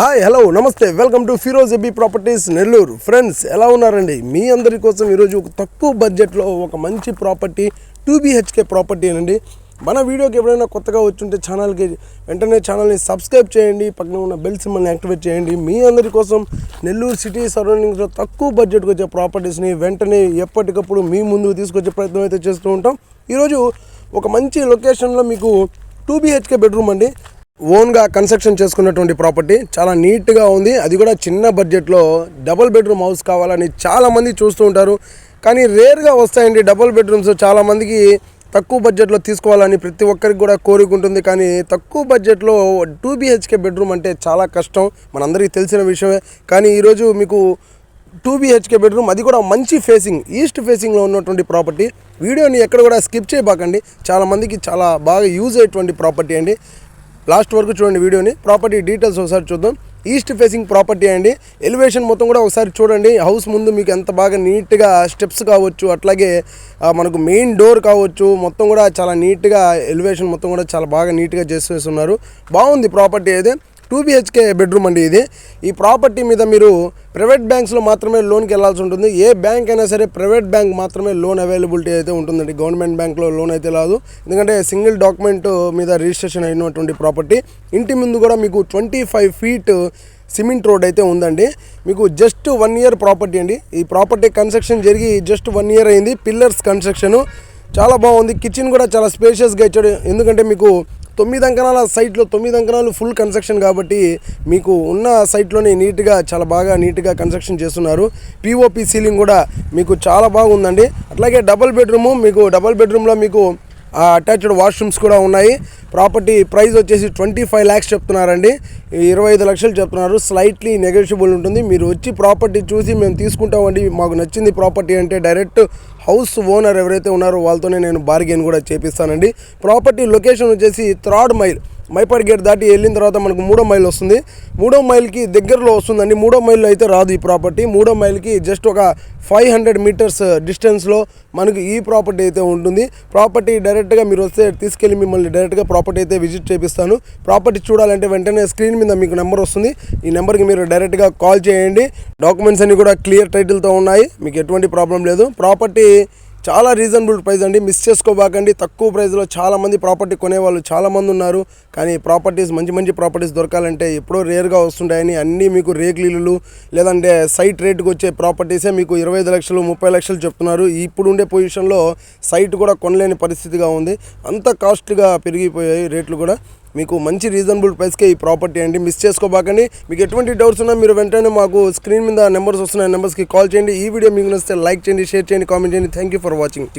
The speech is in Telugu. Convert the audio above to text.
హాయ్ హలో నమస్తే. Welcome to Firoz AB properties Nellore friends ఎలా ఉన్నారండి? మీ అందరి కోసం ఈరోజు ఒక తక్కువ బడ్జెట్లో ఒక మంచి ప్రాపర్టీ టూ బీహెచ్కే ప్రాపర్టీ అండి మన వీడియోకి ఎవరైనా కొత్తగా వచ్చుంటే ఛానల్కి వెంటనే ఛానల్ని సబ్స్క్రైబ్ చేయండి పక్కన ఉన్న బెల్ సింబల్ని యాక్టివేట్ చేయండి. మీ అందరి కోసం నెల్లూరు సిటీ సరౌండింగ్స్లో తక్కువ బడ్జెట్కి వచ్చే ప్రాపర్టీస్ని వెంటనే ఎప్పటికప్పుడు మీ ముందుకు తీసుకొచ్చే ప్రయత్నం అయితే చేస్తూ ఉంటాం. ఈరోజు ఒక మంచి లొకేషన్లో మీకు టూ బీహెచ్కే బెడ్రూమ్ అండి. ఓన్గా కన్స్ట్రక్షన్ చేసుకున్నటువంటి ప్రాపర్టీ. చాలా నీట్గా ఉంది. అది కూడా చిన్న బడ్జెట్లో డబుల్ బెడ్రూమ్ హౌస్ కావాలని చాలామంది చూస్తూ ఉంటారు. కానీ రేర్గా వస్తాయండి డబుల్ బెడ్రూమ్స్. చాలామందికి తక్కువ బడ్జెట్లో తీసుకోవాలని ప్రతి ఒక్కరికి కూడా కోరిక ఉంటుంది. కానీ తక్కువ బడ్జెట్లో టూ బీహెచ్కే బెడ్రూమ్ అంటే చాలా కష్టం. మనందరికీ తెలిసిన విషయమే. కానీ ఈరోజు మీకు టూ బీహెచ్కే బెడ్రూమ్ అది కూడా మంచి ఫేసింగ్ ఈస్ట్ ఫేసింగ్లో ఉన్నటువంటి ప్రాపర్టీ. వీడియోని ఎక్కడ కూడా స్కిప్ చేయబాకండి. చాలామందికి చాలా బాగా యూజ్ అయ్యేటువంటి ప్రాపర్టీ అండి. లాస్ట్ వరకు చూడండి వీడియోని. ప్రాపర్టీ డీటెయిల్స్ ఒకసారి చూద్దాం. ఈస్ట్ ఫేసింగ్ ప్రాపర్టీ అండి. ఎలివేషన్ మొత్తం కూడా ఒకసారి చూడండి. హౌస్ ముందు మీకు ఎంత బాగా నీట్గా స్టెప్స్ కావచ్చు అట్లాగే మనకు మెయిన్ డోర్ కావచ్చు మొత్తం కూడా చాలా నీట్గా ఎలివేషన్ మొత్తం కూడా చాలా బాగా నీట్గా చేసేస్తున్నారు. బాగుంది ప్రాపర్టీ అయితే. టూ బిహెచ్కే బెడ్రూమ్ అండి ఇది. ఈ ప్రాపర్టీ మీద మీరు ప్రైవేట్ బ్యాంక్స్లో మాత్రమే లోన్కి వెళ్ళాల్సి ఉంటుంది. ఏ బ్యాంక్ అయినా సరే ప్రైవేట్ బ్యాంక్ మాత్రమే లోన్ అవైలబిలిటీ అయితే ఉంటుందండి. గవర్నమెంట్ బ్యాంక్లో లోన్ అయితే రాదు. ఎందుకంటే సింగిల్ డాక్యుమెంట్ మీద రిజిస్ట్రేషన్ అయినటువంటి ప్రాపర్టీ. ఇంటి ముందు కూడా మీకు twenty five feet cement road అయితే ఉందండి. మీకు జస్ట్ వన్ ఇయర్ ప్రాపర్టీ అండి. ఈ ప్రాపర్టీ కన్స్ట్రక్షన్ జరిగి జస్ట్ వన్ ఇయర్ అయింది. Pillars construction. చాలా బాగుంది. కిచెన్ కూడా చాలా స్పేషియస్గా ఇచ్చాడు. ఎందుకంటే మీకు తొమ్మిది అంకణాల సైట్లో తొమ్మిది అంకణాలు ఫుల్ కన్స్ట్రక్షన్ కాబట్టి మీకు ఉన్న సైట్లోనే నీట్గా చాలా బాగా నీట్గా కన్స్ట్రక్షన్ చేస్తున్నారు. పిఓపి సీలింగ్ కూడా మీకు చాలా బాగుందండి. అట్లాగే డబల్ బెడ్రూము మీకు డబల్ బెడ్రూమ్లో మీకు అటాచ్డ్ వాష్రూమ్స్ కూడా ఉన్నాయి. ప్రాపర్టీ ప్రైస్ వచ్చేసి ట్వంటీ ఫైవ్ ల్యాక్స్ చెప్తున్నారండి ఇరవై ఐదు లక్షలు చెప్తున్నారు. స్లైట్లీ నెగోషియబుల్ ఉంటుంది. మీరు వచ్చి ప్రాపర్టీ చూసి మేము తీసుకుంటామండి. మాకు నచ్చింది ప్రాపర్టీ అంటే డైరెక్ట్ హౌస్ ఓనర్ ఎవరైతే ఉన్నారో వాళ్ళతోనే నేను బార్గెన్ కూడా చేపిస్తానండి. ప్రాపర్టీ లొకేషన్ వచ్చేసి థర్డ్ మైల్ మైపాడ్ గేట్ దాటి వెళ్ళిన తర్వాత మనకు మూడో మైల్ వస్తుంది. మూడో మైల్కి దగ్గరలో వస్తుందండి. మూడో మైల్లో అయితే రాదు ఈ ప్రాపర్టీ. మూడో మైల్కి జస్ట్ ఒక ఫైవ్ హండ్రెడ్ మీటర్స్ uh, డిస్టెన్స్లో మనకు ఈ ప్రాపర్టీ అయితే ఉంటుంది. ప్రాపర్టీ డైరెక్ట్గా మీరు వస్తే తీసుకెళ్ళి మిమ్మల్ని డైరెక్ట్గా ప్రాపర్టీ అయితే విజిట్ చేపిస్తాను. ప్రాపర్టీ చూడాలంటే వెంటనే స్క్రీన్ మీద మీకు నెంబర్ వస్తుంది. ఈ నెంబర్కి మీరు డైరెక్ట్గా కాల్ చేయండి. డాక్యుమెంట్స్ అన్నీ కూడా క్లియర్ టైటిల్తో ఉన్నాయి. మీకు ఎటువంటి ప్రాబ్లం లేదు. ప్రాపర్టీ చాలా రీజనబుల్ ప్రైస్ అండి. మిస్ చేసుకోబాకండి. తక్కువ ప్రైస్లో చాలామంది ప్రాపర్టీ కొనేవాళ్ళు చాలామంది ఉన్నారు. కానీ ప్రాపర్టీస్ మంచి మంచి ప్రాపర్టీస్ దొరకాలంటే ఎప్పుడో రేర్గా వస్తుంటాయని అన్నీ మీకు రేగ్లీలు లేదంటే సైట్ రేటుకు వచ్చే ప్రాపర్టీసే మీకు ఇరవై ఐదు లక్షలు ముప్పై లక్షలు చెప్తున్నారు. ఇప్పుడు ఉండే పొజిషన్లో సైట్ కూడా కొనలేని పరిస్థితిగా ఉంది. అంత కాస్ట్గా పెరిగిపోయాయి రేట్లు కూడా. మీకు మంచి రీజనబుల్ ప్రైస్కే ఈ ప్రాపర్టీ అండి. మిస్ చేసుకోబాకండి. మీకు ఎటువంటి డౌట్స్ ఉన్నా మీరు వెంటనే మాకు స్క్రీన్ మీద నెంబర్స్ వస్తున్నాయి. నెంబర్స్కి కాల్ చేయండి. ఈ వీడియో మీకు నచ్చితే లైక్ చేయండి షేర్ చేయండి కామెంట్ చేయండి. Thank you for watching